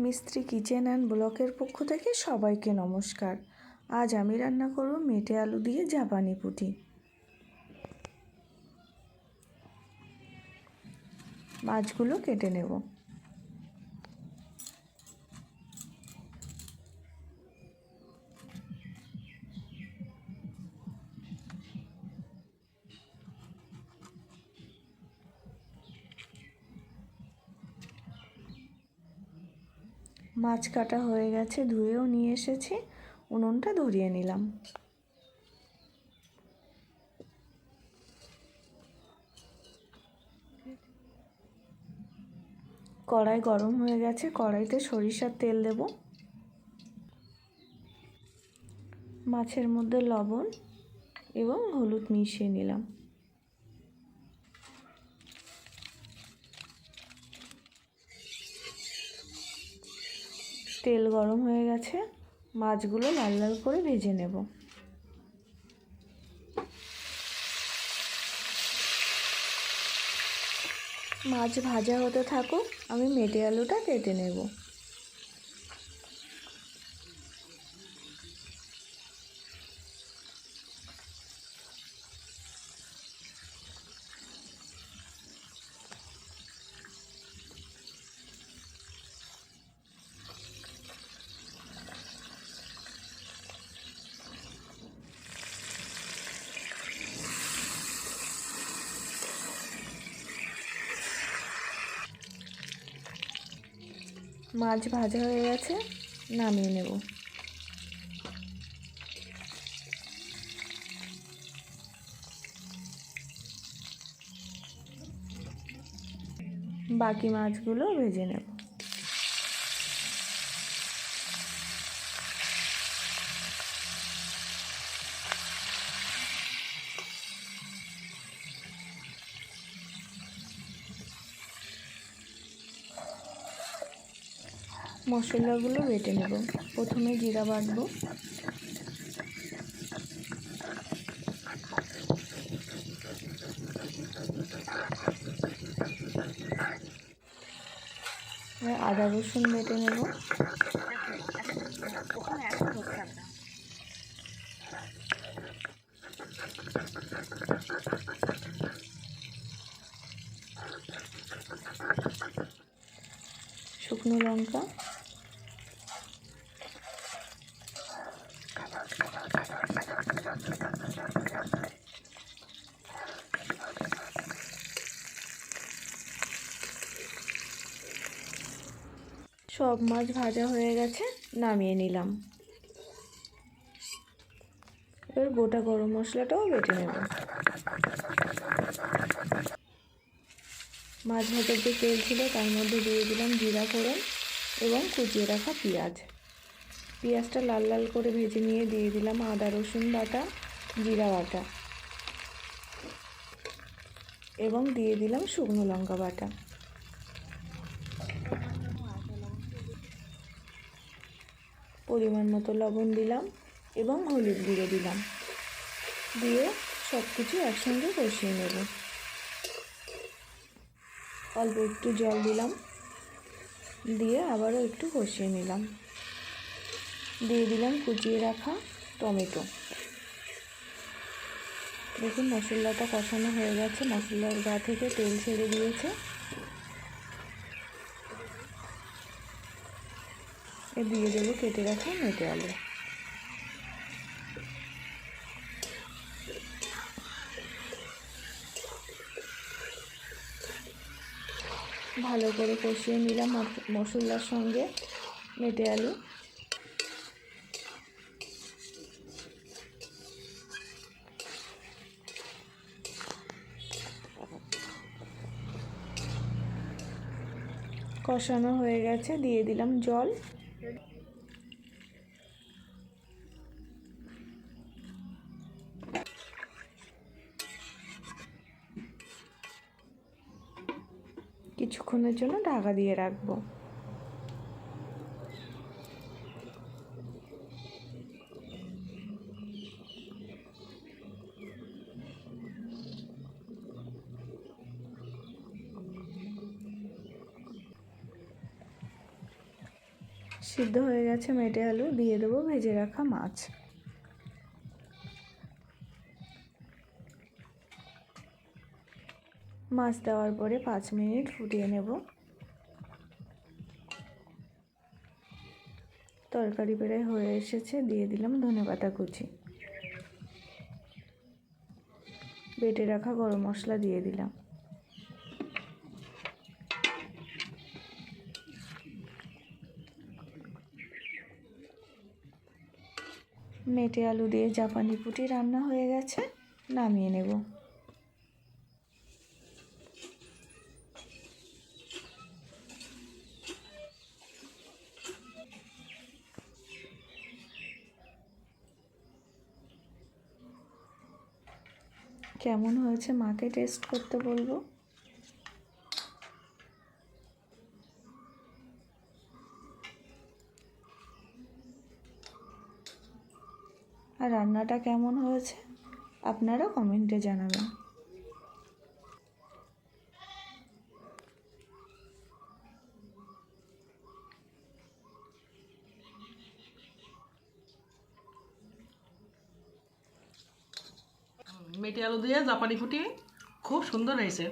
মিস্ত্রি kitchen and ব্লকের পক্ষ থেকে সবাইকে নমস্কার। আজ আমি রান্না করব মেটে আলু দিয়ে জাপানি পুটি। মাছগুলো কেটে নেব। মাছ কাটা হয়ে গেছে, ধুয়েও নিয়ে এসেছি, উনুনটা ধরিয়ে নিলাম। কড়াই গরম হয়ে গেছে, কড়াইতে সরিষার তেল দেব। মাছের মধ্যে লবণ এবং হলুদ মিশিয়ে নিলাম। তেল গরম হয়ে গেছে, মাছগুলো লাল লাল করে ভেজে নেব। মাছ ভাজা হতে থাকুক, আমি মেটে আলুটা কেটে নেব। মাছ ভাজা হয়ে গেছে নামিয়ে নেব। বাকি মাছগুলো ভেজে নেব। মশলাগুলো বেটে নেব। প্রথমে জিরা বাটবো। আদা রসুন বেটে নেব। শুকনো লঙ্কা। সব মাছ ভাজা হয়ে গেছে, নামিয়ে নিলাম। এবার গোটা গরম মশলাটাও বেটে নেব। মাছ ভাজার যে তেল ছিল, তার মধ্যে দিয়ে দিলাম জিরা ফোড়ন এবং কুচিয়ে রাখা পেঁয়াজ। পেঁয়াজটা লাল লাল করে ভেজে নিয়ে দিয়ে দিলাম আদা, রসুন বাটা, জিরা বাটা এবং দিয়ে দিলাম শুকনো লঙ্কা বাটা। পরিমাণ মতো লবণ দিলাম এবং হলুদ গুঁড়ো দিলাম। দিয়ে সব কিছু একসঙ্গে কষিয়ে নেব। অল্প একটু জল দিলাম। দিয়ে আবারও একটু কষিয়ে নিলাম। দিয়ে দিলাম কুচিয়ে রাখা টমেটো। দেখুন মশলাটা কষানো হয়ে গেছে। মশলার গা থেকে তেল ছেড়ে দিয়েছে। এ দিয়ে দেবো কেটে রাখা মেটে আলু। ভালো করে কষিয়ে নিলাম মশলার সঙ্গে মেটে আলু। কষানো হয়ে গেছে, দিয়ে দিলাম জল। কিছুক্ষণের জন্য ঢাকা দিয়ে রাখব। সিদ্ধ হয়ে গেছে মেটে আলু, দিয়ে দেবো ভেজে রাখা মাছ। মাছ দেওয়ার পরে পাঁচ মিনিট ফুটিয়ে নেব। তরকারি প্রায় হয়ে এসেছে, দিয়ে দিলাম ধনেপাতা কুচি। বেটে রাখা গরম মশলা দিয়ে দিলাম। মেটে আলু দিয়ে জাপানি পুটি রান্না হয়ে গেছে, নামিয়ে নেব। কেমন হয়েছে মাকে টেস্ট করতে বলব? আর রান্নাটা কেমন হয়েছে আপনারা কমেন্টে জানাবেন। মেটে আলু দিয়ে জাপানি ফুটি খুব সুন্দর হয়েছে।